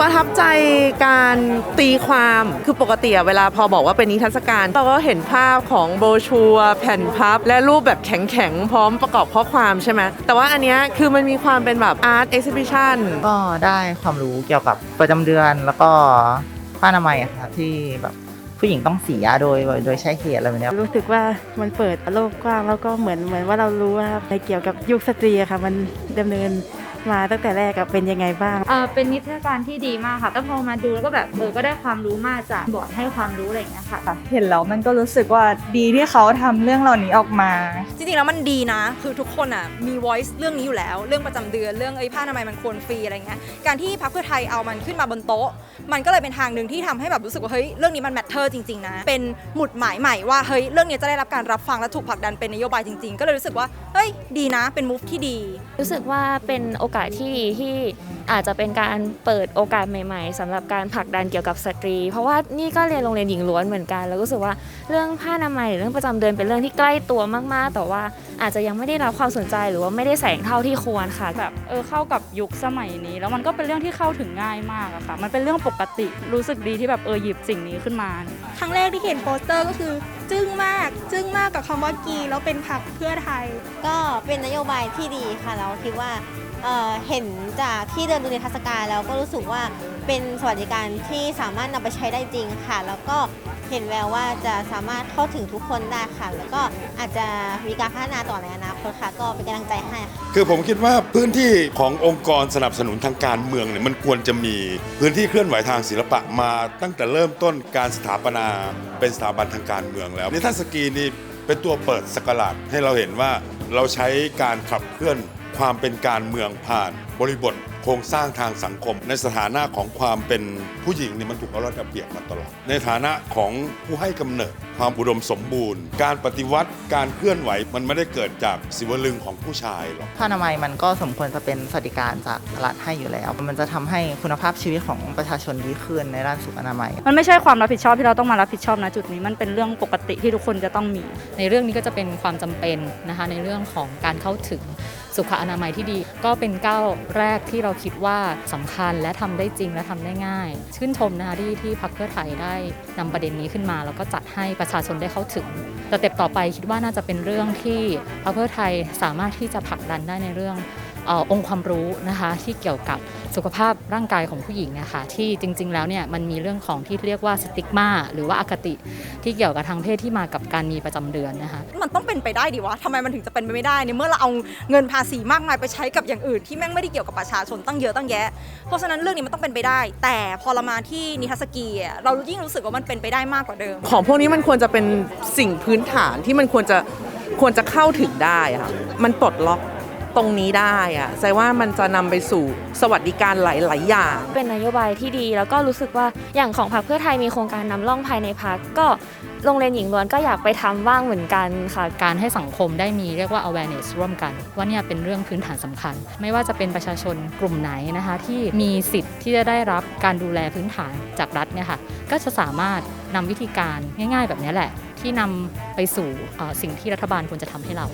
ประทับใจการตีความคือปกติอะเวลาพอบอกว่าเป็นนิทรรศการ เราก็เห็นภาพของโบรชัวร์แผ่นพับ และรูปแบบแข็งๆ พร้อมประกอบข้อความใช่ไหมแต่ว่าอันเนี้ยคือมันมีความเป็นแบบอาร์ตเอ็กซิบิชันก็ได้ความรู้เกี่ยวกับประจำเดือนแล้วก็ผ้าอนามัยอะค่ะที่แบบผู้หญิงต้องเสียโดยโดยใช้เหตุอะไรแบบเนี้ยรู้สึกว่ามันเปิดโลกกว้างแล้วก็เหมือนเหมือนว่าเรารู้ว่าในเกี่ยวกับยุคสตรีอะค่ะมันดำเนิน มาตั้งแต่แรกอะเป็นยังไงบ้าง เอ่อเป็นนิทรรศการที่ดีมากค่ะแล้วพอมาดูแล้วก็แบบเออก็ได้ความรู้มากจากบอร์ดให้ความรู้อะไรอย่างเงี้ยค่ะเห็นแล้วมันก็รู้สึกว่าดีที่เขาทำเรื่องเหล่านี้ออกมา จริงๆแล้วมันดีนะ คือทุกคนอะมี voice เรื่องนี้อยู่แล้ว เรื่องประจำเดือน เรื่องไอ้ผ้าอนามัยมันควรฟรีอะไรเงี้ย การที่พรรคเพื่อไทยเอามันขึ้นมาบนโต๊ะ มันก็เลยเป็นทางหนึ่งที่ทำให้แบบรู้สึกว่าเฮ้ย เรื่องนี้มัน matter จริงๆนะ เป็นหมุดหมายใหม่ว่าเฮ้ย เรื่องนี้จะได้รับการรับฟังและถูกผลักดันเป็นนโยบายจริงๆ ก็เลยรู้สึกว่า เฮ้ย ดีนะ เป็น move ที่ดี รู้สึกว่าเป็นโอกาสที่ดีที่อาจจะเป็นการเปิดโอกาสใหม่ ๆสำหรับการผลักดันเกี่ยวกับสตรี เพราะว่านี่ก็เรียนโรงเรียนหญิงล้วนเหมือนกัน แล้วรู้สึกว่าเรื่องผ้าอนามัยหรือเรื่องประจำเดือนเป็นเรื่องที่ใกล้ตัวมากๆ แต่ว่าอาจจะยังไม่ได้รับความสนใจหรือว่าไม่ได้แสงเท่าที่ควรค่ะแบบเออเข้ากับยุคสมัยนี้ แล้วมันก็เป็นเรื่องที่เข้าถึงง่ายมากอะค่ะ มันเป็นเรื่องปกติรู้สึกดีที่แบบเออหยิบสิ่งนี้ขึ้นมา ครั้งแรกที่เห็นโปสเตอร์ก็คือจึ้งมากจึ้งมากกับคำว่ากีแล้วเป็นพักเพื่อไทย ก็เป็นนโยบายที่ดีค่ะ เราคิดว่า เอ่อเห็นจากที่เดินดูในเทรรศกาลแล้วก็รู้สึกว่าเป็นสวัสดิการที่สามารถนำไปใช้ได้จริงค่ะ แล้วก็เห็นแววว่าจะสามารถเข้าถึงทุกคนได้ค่ะ แล้วก็อาจจะมีการพัฒนาต่อในอนาคตค่ะ ก็เป็นกำลังใจให้ค่ะ คือผมคิดว่าพื้นที่ขององค์กรสนับสนุนทางการเมืองเนี่ยมันควรจะมีพื้นที่เคลื่อนไหวทางศิลปะมา ตั้งแต่เริ่มต้นการสถาปนาเป็นสถาบันทางการเมืองแล้วนิทรรศกีนี่เป็นตัวเปิดสกราชให้เราเห็นว่าเราใช้การขับเคลื่อน ความเป็นการเมืองผ่านบริบท โครงสร้างทางสังคม ในสถานะของความเป็นผู้หญิงเนี่ยมันถูกเอารัดเอาเปรียบมาตลอด ในฐานะของผู้ให้กำเนิดความอุดมสมบูรณ์ การปฏิวัติการเคลื่อนไหวมันไม่ได้เกิดจากสิวลึงของผู้ชายหรอกผ้าอนามัยมันก็สมควรจะเป็นสวัสดิการจากรัฐให้อยู่แล้ว มันจะทำให้คุณภาพชีวิตของประชาชนดีขึ้นในด้านสุขอนามัย มันไม่ใช่ความรับผิดชอบที่เราต้องมารับผิดชอบนะจุดนี้มันเป็นเรื่องปกติที่ทุกคนจะต้องมี ในเรื่องนี้ก็จะเป็นความจำเป็นนะคะในเรื่องของการเข้าถึงสุขอนามัยที่ดี ก็เป็นก้าวแรกที่เราคิดว่าสำคัญและทำได้จริงและทำได้ง่าย ชื่นชมนะคะที่ที่พักเพื่อไทยได้นำประเด็นนี้ขึ้นมา แล้วก็จัดให้ประชาชนได้เข้าถึงแต่เต็ปต่อไปคิดว่าน่าจะเป็นเรื่องที่พักเพื่อไทยสามารถที่จะผลักดันได้ในเรื่อง ออองค์ความรู้นะคะที่เกี่ยวกับสุขภาพร่างกายของผู้หญิงนะคะที่จริง ๆ แล้วเนี่ยมันมีเรื่องของที่เรียกว่าสติกมาหรือว่าอคติที่เกี่ยวกับทางเพศที่มากับการมีประจำเดือนนะคะมันต้องเป็นไปได้ดิวะทำไมมันถึงจะเป็นไปไม่ได้ในเมื่อเราเอาเงินภาษีมากมายไปใช้กับอย่างอื่นที่แม่งไม่ได้เกี่ยวกับประชาชนตั้งเยอะตั้งแยะ เพราะฉะนั้นเรื่องนี้มันต้องเป็นไปได้ แต่พอเรามาที่นิทรรศกีอะเรายิ่งรู้สึกว่ามันเป็นไปได้มากกว่าเดิม ของพวกนี้มันควรจะเป็นสิ่งพื้นฐานที่มันควรจะควรจะเข้าถึงได้อะค่ะมันปลดล็อก ตรงนี้ได้อะแสดงว่ามันจะนำไปสู่สวัสดิการหลาย ๆ อย่าง เป็นนโยบายที่ดีแล้วก็รู้สึกว่าอย่างของพรรคเพื่อไทยมีโครงการนำร่องภายในพรรคก็โรงเรียนหญิงล้วนก็อยากไปทำบ้างเหมือนกันค่ะ การให้สังคมได้มีเรียกว่า awareness ร่วมกัน ว่าเนี่ยเป็นเรื่องพื้นฐานสำคัญ ไม่ว่าจะเป็นประชาชนกลุ่มไหนนะคะ ที่มีสิทธิ์ที่จะได้รับการดูแลพื้นฐานจากรัฐเนี่ยค่ะก็จะสามารถนำวิธีการง่าย ๆ แบบนี้แหละ ที่นำไปสู่สิ่งที่รัฐบาลควรจะทำให้เรา